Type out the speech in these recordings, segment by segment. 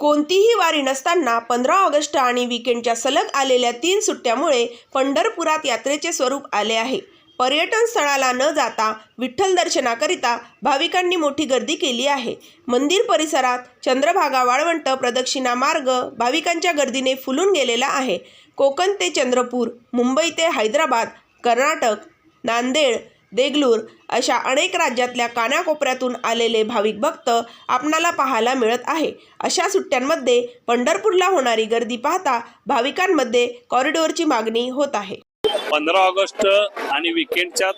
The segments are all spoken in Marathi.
कोणतीही वारी नसताना पंधरा ऑगस्ट आणि विकेंडच्या सलग आलेल्या तीन सुट्ट्यामुळे पंढरपुरात यात्रेचे स्वरूप आले आहे. पर्यटन स्थळाला न जाता विठ्ठल दर्शनाकरिता भाविकांनी मोठी गर्दी केली आहे. मंदिर परिसरात चंद्रभागा वाळवंट प्रदक्षिणा मार्ग भाविकांच्या गर्दीने फुलून गेलेला आहे. कोकण ते चंद्रपूर मुंबई ते हैदराबाद कर्नाटक नांदेड देगलूर अशा अनेक राज्यातल्या कानाकोपऱ्यातून आलेले भाविक भक्त आपणाला पाहायला मिळत आहे. अशा सुट्ट्यांमध्ये पंढरपूरला होणारी गर्दी पाहता भाविकांमध्ये कॉरिडॉरची मागणी होत आहे. पंधरा ऑगस्ट आणि विकेंडच्या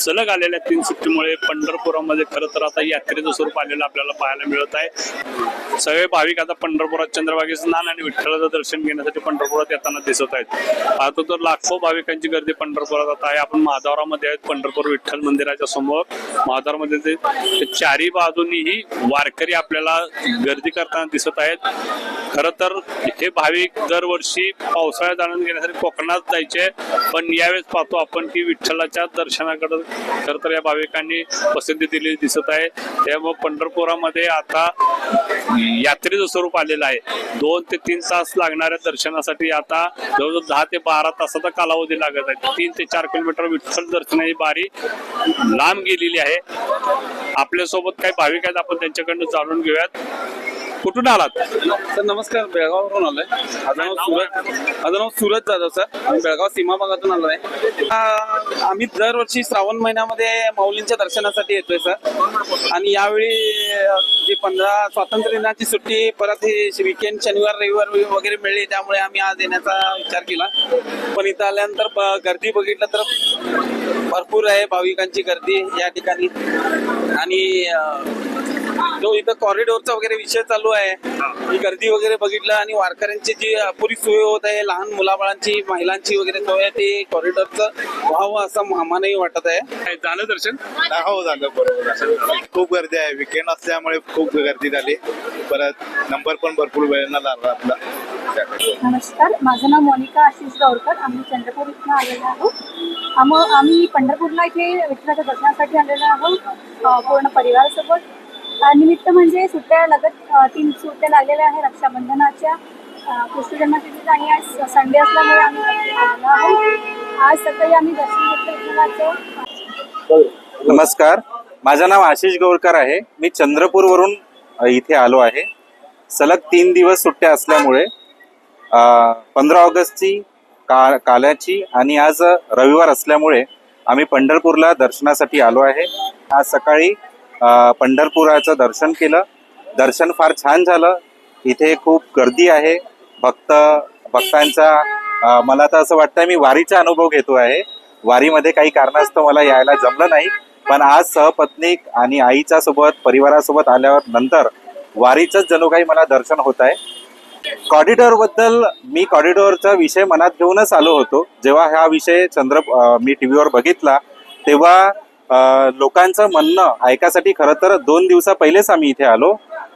सलग आलेल्या तीन सुट्टीमुळे पंढरपुरामध्ये खरं तर आता यात्रेचं स्वरूप आलेलं आपल्याला पाहायला मिळत आहे. सगळे भाविक आता पंढरपुरात चंद्रभागे स्नान आणि विठ्ठलाचं दर्शन घेण्यासाठी पंढरपुरात येताना दिसत आहेत. आता तर लाखो भाविकांची गर्दी पंढरपुरात आता आहे. आपण माधवरामध्ये आहेत पंढरपूर विठ्ठल मंदिराच्या समोर. महाद्वारामध्ये ते ते चारी बाजूनीही वारकरी आपल्याला गर्दी करताना दिसत आहेत. खरं तर हे भाविक दरवर्षी पावसाळ्यात आनंद घेण्यासाठी कोकणात जायचे. पण यावेळेस पाहतो आपण की विठ्ठलाच्या दर्शनाकडे खरं तर या भाविकांनी पसंती दिलेली दिसत आहे. त्यामुळे पंढरपुरामध्ये आता यात्रेचं स्वरूप आलेलं आहे. दोन ते तीन तास लागणाऱ्या दर्शनासाठी आता जवळजवळ दहा ते बारा तासाचा कालावधी लागत आहे. तीन ते चार किलोमीटर विठ्ठल दर्शनाची बारी लांब गेलेली आहे. आपल्यासोबत काही भाविक आहेत आपण त्यांच्याकडनं जाणून घेऊयात. कुठून आलात? सर नमस्कार बेळगाववरून आलोय. माझं नाव सुरज. माझं नाव सुरज जाधव सर. आम्ही बेळगाव सीमा भागातून आहे आ, आम्ही दरवर्षी श्रावण महिन्यामध्ये माऊलींच्या दर्शनासाठी येतोय सर. आणि यावेळी अ, जी पंधरा स्वातंत्र्य दिनाची सुट्टी परत ही विकेंड शनिवार रविवार वगैरे मिळली त्यामुळे आम्ही आज येण्याचा विचार केला. पण इथं आल्यानंतर ब- गर्दी बघितलं तर भरपूर आहे भाविकांची गर्दी या ठिकाणी. आणि अ, जो इथं कॉरिडोरचा वगैरे विषय चालू आहे. ही. गर्दी वगैरे बघितलं आणि वारकऱ्यांची जी अपुरी सोय होत आहे लहान मुलाबाळांची महिलांची वगैरे सोय आहे ते कॉरिडोरचं व्हावं असं आम्हालाही वाटत आहे. झालं दर्शन? हो झालं बरोबर. खूप गर्दी आहे. विकेंड असल्यामुळे खूप गर्दी झाली. परत नंबर पण भरपूर वेळेला लागला आपला. नमस्कार. माझं नाव मोनिका आशिष गावरकर आम्ही चंद्रपूर इथनं आलेलो आहोत. आम आम्ही पंढरपूरला इथे विठ्ठलाच्या दर्शनासाठी आलेलो आहोत. पूर्ण परिवारासोबत. निमित्त म्हणजे सुट्ट्या लगत तीन सुट्ट्या लागलेल्या आहे रक्षाबंधनाच्या. अ, कृष्ण जन्माष्टमीच्या आणि आज संडे असल्यामुळे आम्ही आज सकाळी आम्ही दर्शन नमस्कार. माझं नाव आशिष गौरकर आहे. मी चंद्रपूरवरून अ, इथे आलो आहे. सलग तीन दिवस सुट्ट्या असल्यामुळे पंधरा ऑगस्टची का काल्याची आणि आज रविवार असल्यामुळे आम्ही पंढरपूरला दर्शनासाठी आलो आहे. आज सकाळी पंढरपुराचं दर्शन केलं. दर्शन फार छान झालं. इथे खूप गर्दी आहे. भक्त भक्तांचा मला तर असं वाटतं मी वारीचा अनुभव घेतो आहे. वारीमध्ये काही कारणास्तव मला यायला जमलं नाही. पण आज सहपत्नीक आणि आईच्या सोबत परिवारासोबत आल्यावर नंतर वारीचंच जणू काही मला दर्शन होत आहे. कॉरिडॉरबद्दल मी कॉरिडॉरचा विषय मनात घेऊनच आलो होतो. जेव्हा हा विषय चंद्र मी टी व्हीवर बघितला तेव्हा लोकांचं म्हणणं ऐकासाठी खरं तर दोन दिवसा पहिलेच आम्ही इथे आलो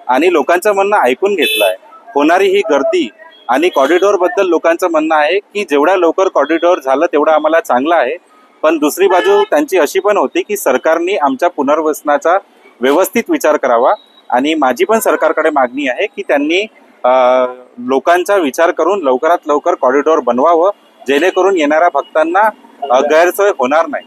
आणि लोकांचं म्हणणं ऐकून घेतलं आहे होणारी ही गर्दी आणि कॉरिडॉरबद्दल लोकांचं म्हणणं आहे की जेवढ्या लवकर कॉरिडॉर झालं तेवढं आम्हाला चांगलं आहे. पण दुसरी बाजू त्यांची अशी पण होती की सरकारने आमच्या पुनर्वसनाचा व्यवस्थित विचार करावा आणि माझी पण सरकारकडे मागणी आहे की त्यांनी लोकांचा विचार करून लवकरात लवकर कॉरिडॉर बनवावं जेणेकरून येणाऱ्या भक्तांना गैरसोय होणार नाही.